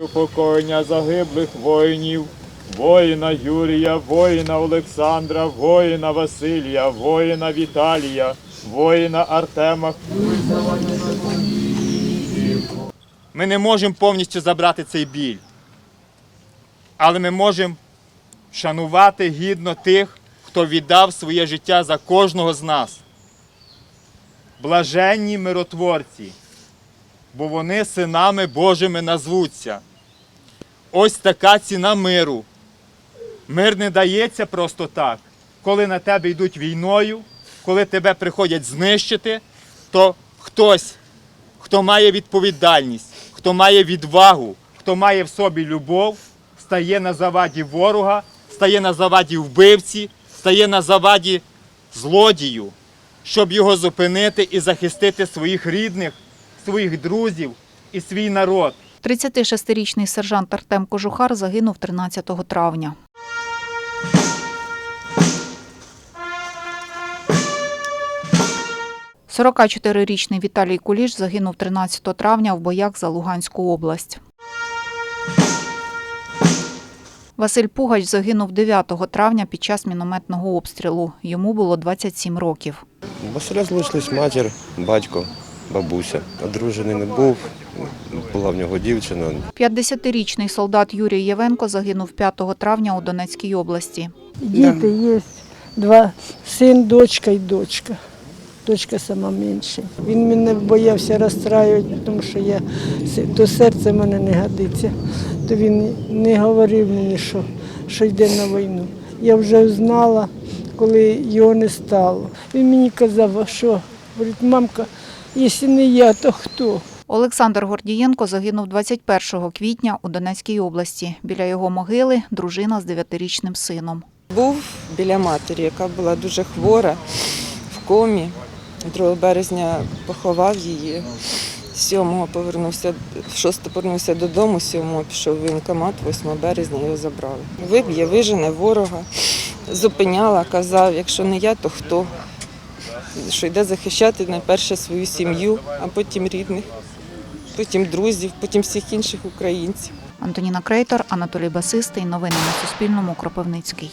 Упокоєння загиблих воїнів, воїна Юрія, воїна Олександра, воїна Василія, воїна Віталія, воїна Артема. Ми не можемо повністю забрати цей біль, але ми можемо шанувати гідно тих, хто віддав своє життя за кожного з нас. Блаженні миротворці, бо вони синами Божими назвуться. Ось така ціна миру. Мир не дається просто так. Коли на тебе йдуть війною, коли тебе приходять знищити, то хтось, хто має відповідальність, хто має відвагу, хто має в собі любов, стає на заваді ворога, стає на заваді вбивці, стає на заваді злодію, щоб його зупинити і захистити своїх рідних, своїх друзів і свій народ. 36-річний сержант Артем Кожухар загинув 13 травня. – 44-річний Віталій Куліш загинув 13 травня в боях за Луганську область. Василь Пугач загинув 9 травня під час мінометного обстрілу. Йому було 27 років. Василя залишились матір, батько, бабуся. Одружений не був, була в нього дівчина. 50-річний солдат Юрій Євенко загинув 5 травня у Донецькій області. Діти є, два син, дочка і дочка. Дочка сама менша. Він мене боявся розстраювати, тому що я то серце в мене не годиться. То він не говорив мені, що, що йде на війну. Я вже знала, коли його не стало. Він мені казав, а що? Говорить, мамка, якщо не я, то хто? Олександр Гордієнко загинув 21 квітня у Донецькій області. Біля його могили дружина з 9-річним сином. Був біля матері, яка була дуже хвора в комі. 2 березня поховав її. 7-го повернувся, 6 повернувся додому, 7-го пішов в воєнкомат, 8 березня його забрали. Виб'є, вижене ворога, зупиняла, казав, якщо не я, то хто? Що йде захищати найперше свою сім'ю, а потім рідних, потім друзів, потім всіх інших українців. Антоніна Крейтор, Анатолій Басистий. Новини на Суспільному. Кропивницький.